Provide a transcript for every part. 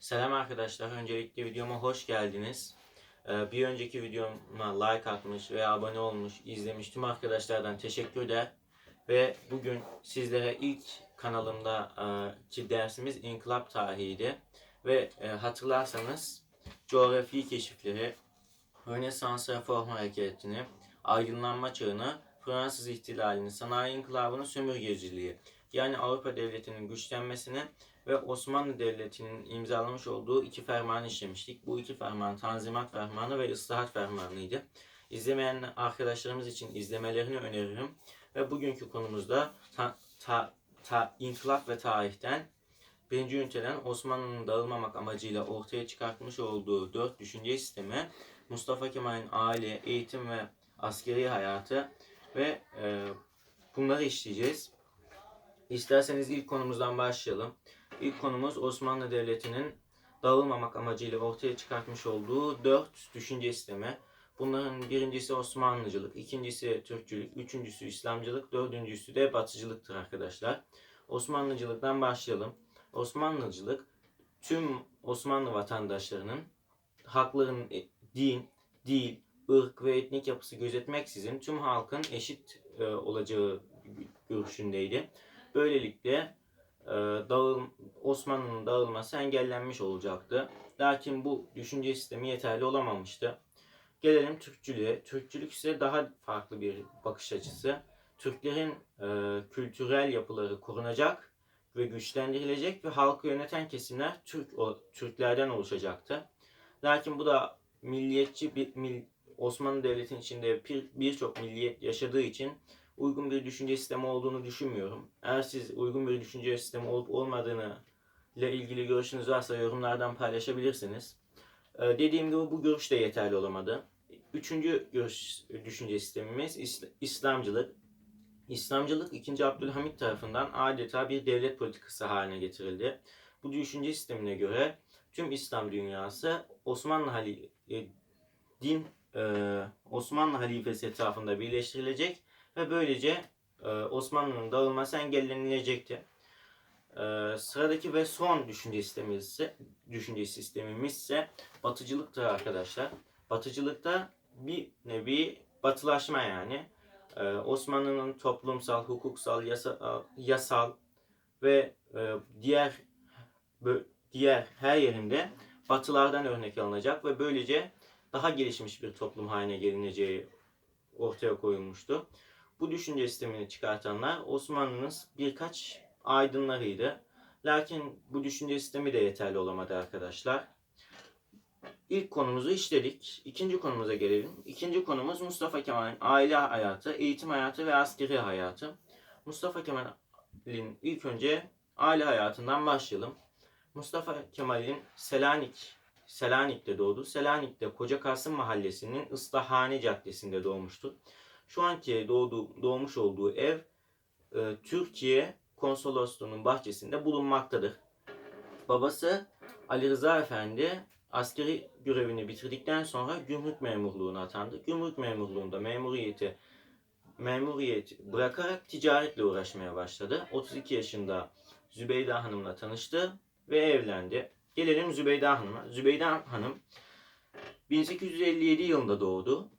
Selam arkadaşlar. Öncelikle videoma hoş geldiniz. Ee, Bir önceki videoma like atmış ve abone olmuş, izlemiş tüm arkadaşlardan teşekkür eder. Ve bugün sizlere ilk kanalımda e, dersimiz İnkılap tarihiydi. Ve e, hatırlarsanız coğrafi keşifleri, Rönesans Reform Hareketi'ni, aydınlanma çağını, Fransız ihtilalini, sanayi inkılabını, sömürgeciliği yani Avrupa devletinin güçlenmesini ve Osmanlı Devleti'nin imzalamış olduğu iki fermanı işlemiştik. Bu iki ferman Tanzimat Fermanı ve Islahat Fermanı'ydı. İzlemeyen arkadaşlarımız için izlemelerini öneririm. Ve bugünkü konumuzda ta, ta, ta, inkılap ve tarihten birinci üniteden Osmanlı'nın dağılmamak amacıyla ortaya çıkartmış olduğu dört düşünce sistemi, Mustafa Kemal'in aile, eğitim ve askeri hayatı ve e, bunları işleyeceğiz. İsterseniz ilk konumuzdan başlayalım. İlk konumuz Osmanlı Devleti'nin dağılmamak amacıyla ortaya çıkartmış olduğu dört düşünce sistemi. Bunların birincisi Osmanlıcılık, ikincisi Türkçülük, üçüncüsü İslamcılık, dördüncüsü de Batıcılıktır arkadaşlar. Osmanlıcılıktan başlayalım. Osmanlıcılık tüm Osmanlı vatandaşlarının hakların e, din, dil, ırk ve etnik yapısı gözetmeksizin tüm halkın eşit e, olacağı görüşündeydi. Böylelikle e, dağıl, Osmanlı'nın dağılması engellenmiş olacaktı. Lakin bu düşünce sistemi yeterli olamamıştı. Gelelim Türkçülüğe. Türkçülük ise daha farklı bir bakış açısı. Türklerin e, kültürel yapıları korunacak ve güçlendirilecek ve halkı yöneten kesimler Türk o, Türklerden oluşacaktı. Lakin bu da milliyetçi bir mil, Osmanlı Devleti'nin içinde bir- birçok milliyet yaşadığı için uygun bir düşünce sistemi olduğunu düşünmüyorum. Eğer siz uygun bir düşünce sistemi olup olmadığını ile ilgili görüşünüz varsa yorumlardan paylaşabilirsiniz. Ee, dediğim gibi bu görüş de yeterli olamadı. Üçüncü görüş düşünce sistemimiz İsl- İslamcılık. İslamcılık 2. Abdülhamit tarafından adeta bir devlet politikası haline getirildi. Bu düşünce sistemine göre tüm İslam dünyası Osmanlı hali e, din e, Osmanlı halifesi etrafında birleştirilecek ve böylece e, Osmanlı'nın dağılması engellenilecekti. E, sıradaki ve son düşünce sistemimiz ise, düşünce sistemimiz ise batıcılıktır arkadaşlar. Batıcılıkta bir nevi batılaşma yani. E, Osmanlı'nın toplumsal, hukuksal, yasa, yasal ve e, diğer diğer her yerinde batılardan örnek alınacak ve böylece daha gelişmiş bir toplum haline gelineceği ortaya koyulmuştu. Bu düşünce sistemini çıkartanlar Osmanlı'nın birkaç aydınlarıydı. Lakin bu düşünce sistemi de yeterli olamadı arkadaşlar. İlk konumuzu işledik. İkinci konumuza gelelim. İkinci konumuz Mustafa Kemal'in aile hayatı, eğitim hayatı ve askeri hayatı. Mustafa Kemal'in ilk önce aile hayatından başlayalım. Mustafa Kemal'in Selanik, Selanik'te doğdu. Selanik'te Koca Kasım Mahallesi'nin Islahane Caddesi'nde doğmuştu. Şu anki doğduğu, doğmuş olduğu ev e, Türkiye Konsolosluğu'nun bahçesinde bulunmaktadır. Babası Ali Rıza Efendi askeri görevini bitirdikten sonra gümrük memurluğuna atandı. Gümrük memurluğunda memuriyeti memuriyeti bırakarak ticaretle uğraşmaya başladı. 32 yaşında Zübeyde Hanım'la tanıştı ve evlendi. Gelelim Zübeyde Hanım'a. Zübeyde Hanım 1857 yılında doğdu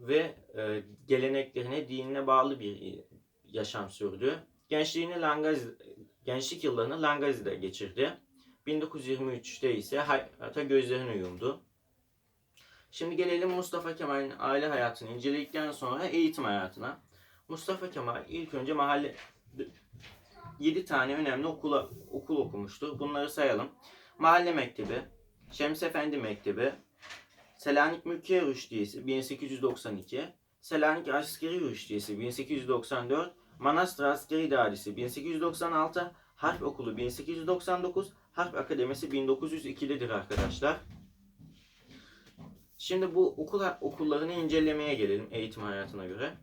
ve e, geleneklerine, dinine bağlı bir yaşam sürdü. Gençliğini Langazi, gençlik yıllarını Langazi'de geçirdi. 1923'te ise hayata gözlerini yumdu. Şimdi gelelim Mustafa Kemal'in aile hayatını inceledikten sonra eğitim hayatına. Mustafa Kemal ilk önce mahalle 7 tane önemli okula, okul okumuştur. Bunları sayalım. Mahalle Mektebi, Şems Efendi Mektebi, Selanik Mülkiye Rüştiyesi 1892, Selanik Askeri Rüştiyesi 1894, Manastır Askeri İdaresi 1896, Harp Okulu 1899, Harp Akademisi 1902'dedir arkadaşlar. Şimdi bu okul okullarını incelemeye gelelim eğitim hayatına göre.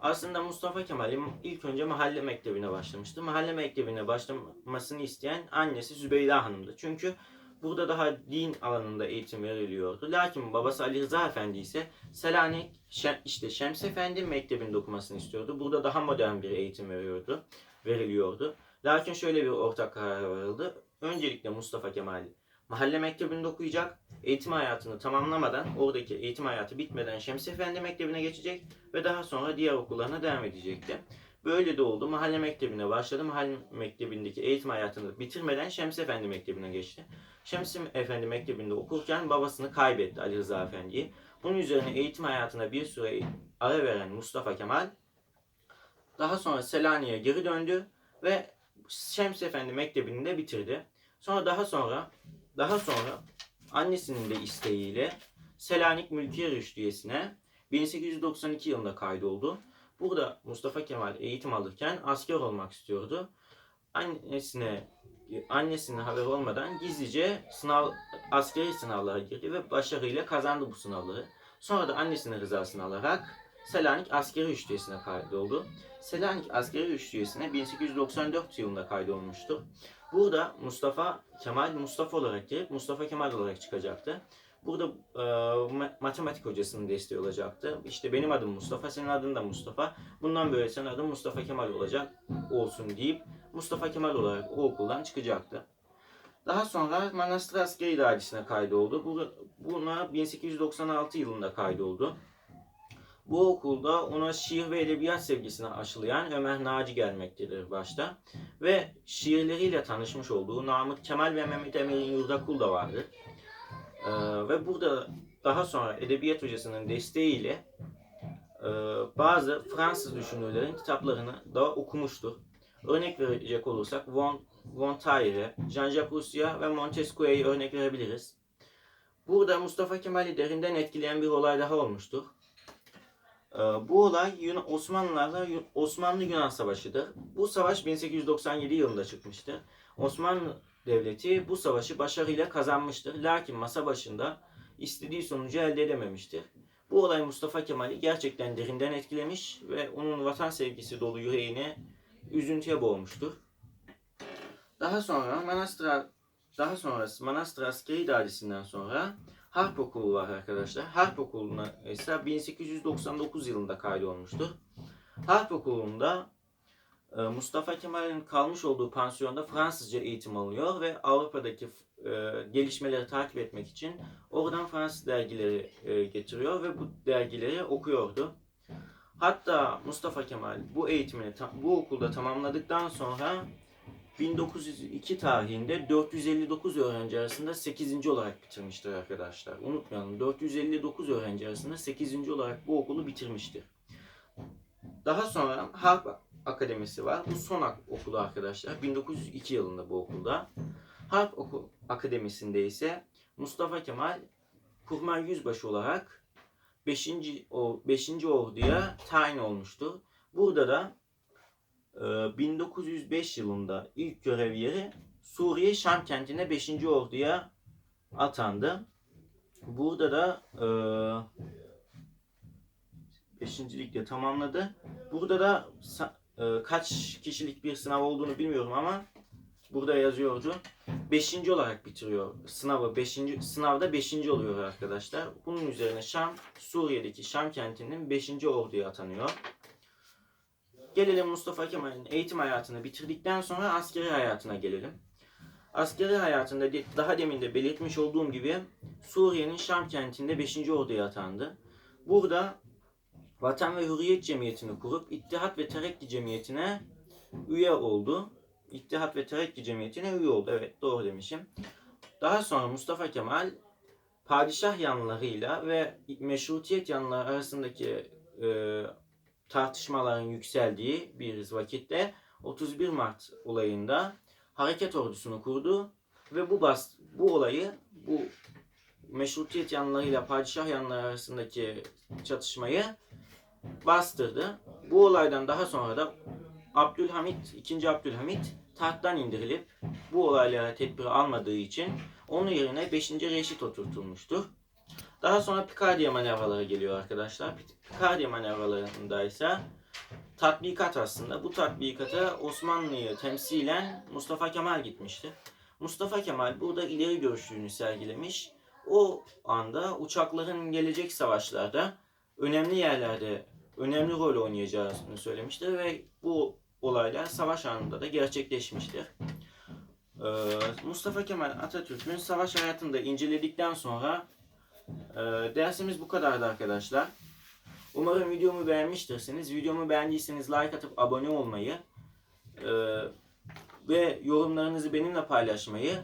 Aslında Mustafa Kemal'in ilk önce mahalle mektebine başlamıştı. Mahalle mektebine başlamasını isteyen annesi Zübeyde Hanım'dı. Çünkü burada daha din alanında eğitim veriliyordu. Lakin babası Ali Rıza Efendi ise Selanik Şem, işte Şems Efendi mektebinde okumasını istiyordu. Burada daha modern bir eğitim veriyordu, veriliyordu. Lakin şöyle bir ortak karar varıldı. Öncelikle Mustafa Kemal mahalle mektebinde okuyacak. Eğitim hayatını tamamlamadan, oradaki eğitim hayatı bitmeden Şems Efendi Mektebi'ne geçecek ve daha sonra diğer okullarına devam edecekti. Böyle de oldu. Mahalle mektebine başladı. Mahalle mektebindeki eğitim hayatını bitirmeden Şems Efendi Mektebi'ne geçti. Şems Efendi Mektebi'nde okurken babasını kaybetti Ali Rıza Efendi'yi. Bunun üzerine eğitim hayatına bir süre ara veren Mustafa Kemal daha sonra Selanik'e geri döndü ve Şems Efendi Mektebi'ni de bitirdi. Sonra daha sonra daha sonra annesinin de isteğiyle Selanik Mülkiye Rüştiyesi'ne 1892 yılında kaydoldu. Burada Mustafa Kemal eğitim alırken asker olmak istiyordu. Annesine annesinin haberi olmadan gizlice sınav askeri sınavlara girdi ve başarıyla kazandı bu sınavları. Sonra da annesinin rızasını alarak Selanik Askeri Rüştiyesi'ne kaydoldu. Selanik Askeri Rüştiyesi'ne 1894 yılında kaydolmuştu. Burada Mustafa Kemal Mustafa olarak girip Mustafa Kemal olarak çıkacaktı. Burada e, ma- matematik hocasının desteği olacaktı. İşte benim adım Mustafa, senin adın da Mustafa. Bundan böyle senin adın Mustafa Kemal olacak olsun deyip Mustafa Kemal olarak o okuldan çıkacaktı. Daha sonra Manastır Askeri Dairesi'ne kaydoldu. Bu- Buna 1896 yılında kaydoldu. Bu okulda ona şiir ve edebiyat sevgisini aşılayan Ömer Naci gelmektedir başta. Ve şiirleriyle tanışmış olduğu Namık Kemal ve Mehmet Emir'in Yurdakul da vardır. Ee, ve burada daha sonra edebiyat hocasının desteğiyle e, bazı Fransız düşünürlerin kitaplarını da okumuştur. Örnek verecek olursak Von, Voltaire, Jean-Jacques Rousseau ve Montesquieu'yu örnek verebiliriz. Burada Mustafa Kemal'i derinden etkileyen bir olay daha olmuştur. Ee, Bu olay Yun- Osmanlılarla Yun- Osmanlı-Yunan Savaşı'dır. Bu savaş 1897 yılında çıkmıştır. Osmanlı Devleti bu savaşı başarıyla kazanmıştır. Lakin masa başında istediği sonucu elde edememiştir. Bu olay Mustafa Kemal'i gerçekten derinden etkilemiş ve onun vatan sevgisi dolu yüreğini üzüntüye boğmuştur. Daha sonra Manastır daha sonrası Manastır Askeri Dairesi'nden sonra Harp Okulu var arkadaşlar. Harp Okulu'na ise 1899 yılında kaydolmuştur. Harp Okulu'nda Mustafa Kemal'in kalmış olduğu pansiyonda Fransızca eğitim alıyor ve Avrupa'daki e, gelişmeleri takip etmek için oradan Fransız dergileri e, getiriyor ve bu dergileri okuyordu. Hatta Mustafa Kemal bu eğitimini bu okulda tamamladıktan sonra 1902 tarihinde 459 öğrenci arasında 8. olarak bitirmiştir arkadaşlar. Unutmayalım 459 öğrenci arasında 8. olarak bu okulu bitirmiştir. Daha sonra Harp Akademisi var. Bu son okulu arkadaşlar. 1902 yılında bu okulda. Harp Oku Akademisi'nde ise Mustafa Kemal Kurmay Yüzbaşı olarak 5. O 5. Ordu'ya tayin olmuştu. Burada da e, 1905 yılında ilk görev yeri Suriye Şam kentine 5. Ordu'ya atandı. Burada da e, 5. ligde tamamladı. Burada da e, kaç kişilik bir sınav olduğunu bilmiyorum ama burada yazıyordu. 5. olarak bitiriyor sınavı. 5. sınavda 5. oluyor arkadaşlar. Bunun üzerine Şam Suriye'deki Şam kentinin 5. orduya atanıyor. Gelelim Mustafa Kemal'in eğitim hayatını bitirdikten sonra askeri hayatına gelelim. Askeri hayatında daha demin de belirtmiş olduğum gibi Suriye'nin Şam kentinde 5. orduya atandı. Burada Vatan ve Hürriyet Cemiyeti'ni kurup İttihat ve Terakki Cemiyeti'ne üye oldu. İttihat ve Terakki Cemiyeti'ne üye oldu. Evet doğru demişim. Daha sonra Mustafa Kemal padişah yanlarıyla ve meşrutiyet yanları arasındaki e, tartışmaların yükseldiği bir vakitte 31 Mart olayında hareket ordusunu kurdu ve bu bas bu olayı bu meşrutiyet yanlarıyla padişah yanları arasındaki çatışmayı bastırdı. Bu olaydan daha sonra da Abdülhamit, 2. Abdülhamit tahttan indirilip bu olaylara tedbir almadığı için onun yerine 5. Reşit oturtulmuştur. Daha sonra Picardiye manevraları geliyor arkadaşlar. Picardiye manevralarında ise tatbikat aslında. Bu tatbikata Osmanlı'yı temsilen Mustafa Kemal gitmişti. Mustafa Kemal burada ileri görüşlülüğünü sergilemiş. O anda uçakların gelecek savaşlarda önemli yerlerde önemli rol oynayacağını söylemiştir ve bu olaylar savaş anında da gerçekleşmiştir. Ee, Mustafa Kemal Atatürk'ün savaş hayatını da inceledikten sonra e, dersimiz bu kadardı arkadaşlar. Umarım videomu beğenmiştirsiniz. Videomu beğendiyseniz like atıp abone olmayı e, ve yorumlarınızı benimle paylaşmayı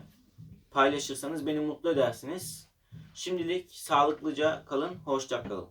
paylaşırsanız beni mutlu edersiniz. Şimdilik sağlıklıca kalın, hoşça kalın.